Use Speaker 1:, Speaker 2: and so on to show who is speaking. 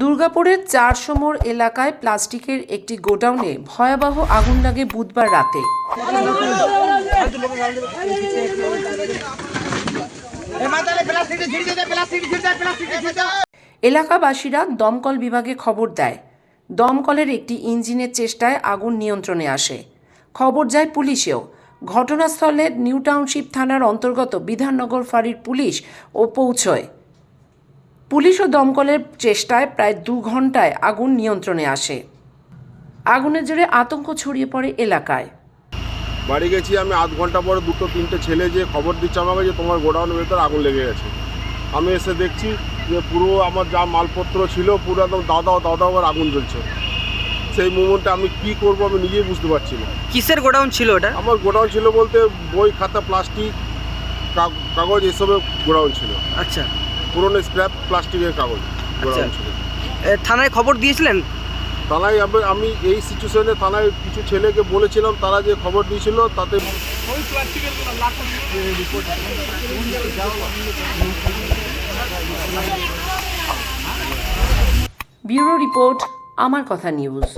Speaker 1: দুর্গাপুরের চারশো মোড় এলাকায় প্লাস্টিকের একটি গোডাউনে ভয়াবহ আগুন লাগে বুধবার রাতে। এলাকাবাসীরা দমকল বিভাগে খবর দেয়। দমকলের একটি ইঞ্জিনের চেষ্টায় আগুন নিয়ন্ত্রণে আসে। খবর যায় পুলিশেও। ঘটনাস্থলে নিউ টাউনশিপ থানার অন্তর্গত বিধাননগর ফাঁড়ির পুলিশ ও পৌঁছয়। পুলিশ ও দমকলের চেষ্টায় প্রায় দু ঘন্টায় আগুন নিয়ন্ত্রণে আসে। আগুনের জোরে আতঙ্ক ছড়িয়ে পড়ে এলাকায়।
Speaker 2: বাড়ি গেছি আমি আধ ঘণ্টা পরে দুটো তিনটে ছেলে যে খবর দিচ্ছে আমাকে যে তোমার গোডাউনের ভেতর আগুন লেগে গেছে। আমি এসে দেখছি যে পুরো আমার যা মালপত্র ছিল পুরো একদম দাদা দাদা আবার আগুন জ্বলছে। সেই মুমেন্টে আমি কি করব আমি নিজেই বুঝতে পারছি না।
Speaker 3: কিসের গোডাউন ছিল ওটা?
Speaker 2: আমার গোডাউন ছিল বলতে বই খাতা প্লাস্টিক কাগ- কাগজ এসবের গোডাউন ছিল।
Speaker 3: আচ্ছা।
Speaker 2: পুরনো স্ক্র্যাপ প্লাস্টিকের কাগজ
Speaker 3: আচ্ছা। থানায় খবর দিয়েছিলেন?
Speaker 2: থানায় আমি আমি এই সিচুয়েশনে থানায় কিছু ছেলেকে বলেছিলাম তারা যে খবর দিয়েছিল তাতে
Speaker 1: ব্যুরো রিপোর্ট আমার কথা নিউজ।